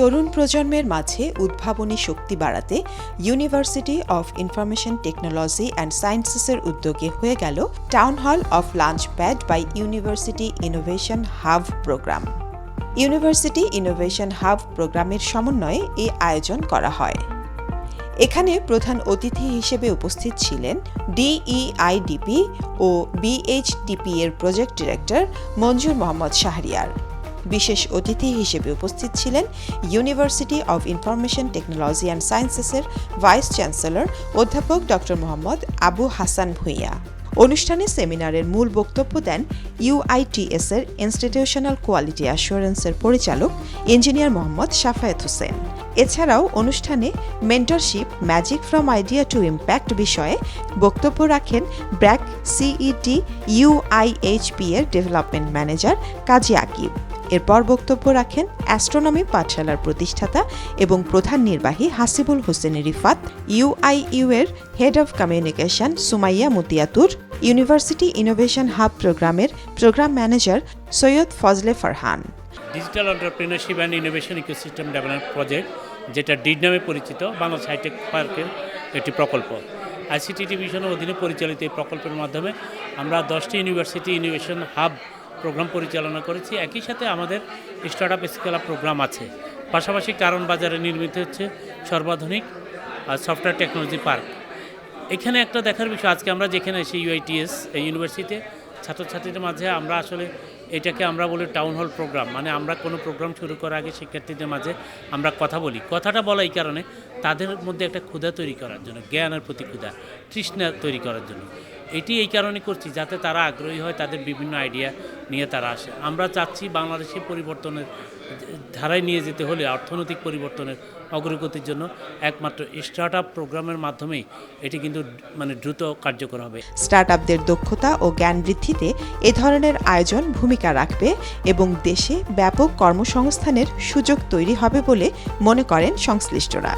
তরুণ প্রজন্মের মাঝে উদ্ভাবনী শক্তি বাড়াতে university of information technology and সায়েন্সেসের উদ্যোগে হয়ে গেল town hall of launch pad by university innovation hub program university innovation hub প্রোগ্রামের সমন্বয়ে এই আয়োজন করা হয়। এখানে প্রধান অতিথি হিসেবে উপস্থিত ছিলেন ডিইআইডিপি ও বিএইচটিপি এর প্রজেক্ট ডিরেক্টর মঞ্জুর মোহাম্মদ শাহরিয়ার। বিশেষ অতিথি হিসেবে উপস্থিত ছিলেন university of information technology and সায়েন্সেসের vice chancellor অধ্যাপক ডক্টর মোহাম্মদ আবু হাসান ভূঁইয়া। অনুষ্ঠানে সেমিনারের মূল বক্তব্য দেন ইউআইটিএস এর ইনস্টিটিউশনাল কোয়ালিটি অ্যাসুরেন্সের পরিচালক ইঞ্জিনিয়ার মোহাম্মদ শাফায়েত হোসেন। এছাড়াও অনুষ্ঠানে mentorship, magic from idea to impact বিষয়ে বক্তব্য রাখেন ব্র্যাক সিইটি ইউআইএইচপি এর ডেভেলপমেন্ট ম্যানেজার কাজী আকিব। এরপর বক্তব্য রাখেন অ্যাস্ট্রোনমি পাঠশালার প্রতিষ্ঠাতা এবং প্রধান নির্বাহী হাসিবুল হোসেন রিফাত ইউআইইউ এর head of communication Sumaiya Mutiatur university innovation hub প্রোগ্রামের program manager Syed Fazle Farhan. Digital entrepreneurship and innovation ecosystem development project যেটা ডিড নামে পরিচিত, বাংলাদেশ হাইটেক পার্কের একটি প্রকল্প। আইসিটি ডিভিশনের অধীনে পরিচালিত এই প্রকল্পের মাধ্যমে আমরা দশটি ইউনিভার্সিটি ইনোভেশন হাব প্রোগ্রাম পরিচালনা করেছি। একই সাথে আমাদের স্টার্ট আপ স্কেল প্রোগ্রাম আছে। পাশাপাশি কারণ বাজারে নির্মিত হচ্ছে সর্বাধুনিক সফটওয়্যার টেকনোলজি পার্ক। এখানে একটা দেখার বিষয়, আজকে আমরা যেখানে এসে ইউআইটিএস এই ইউনিভার্সিটিতে ছাত্রছাত্রীদের মাঝে আমরা আসলে এটাকে আমরা বলি টাউন হল প্রোগ্রাম মানে আমরা কোনো প্রোগ্রাম শুরু করার আগে শিক্ষার্থীদের মাঝে আমরা কথা বলি। কথাটা বলা এই কারণে তাদের মধ্যে একটা ক্ষুধা তৈরি করার জন্য জ্ঞানের প্রতি ক্ষুধা, তৃষ্ণা তৈরি করার জন্য। এটি এই কারণে করছি যাতে তারা আগ্রহী হয় তাদের বিভিন্ন আইডিয়া নিয়ে তারা আসে। আমরা চাচ্ছি বাংলাদেশে পরিবর্তনের ধারায় নিয়ে যেতে হলে অর্থনৈতিক পরিবর্তনের অগ্রগতির জন্য একমাত্র স্টার্ট আপ প্রোগ্রামের মাধ্যমেই এটি কিন্তু মানে দ্রুত কার্যকর হবে। স্টার্টআপদের দক্ষতা ও জ্ঞান বৃদ্ধিতে এ ধরনের আয়োজন ভূমিকা রাখবে এবং দেশে ব্যাপক কর্মসংস্থানের সুযোগ তৈরি হবে বলে মনে করেন সংশ্লিষ্টরা।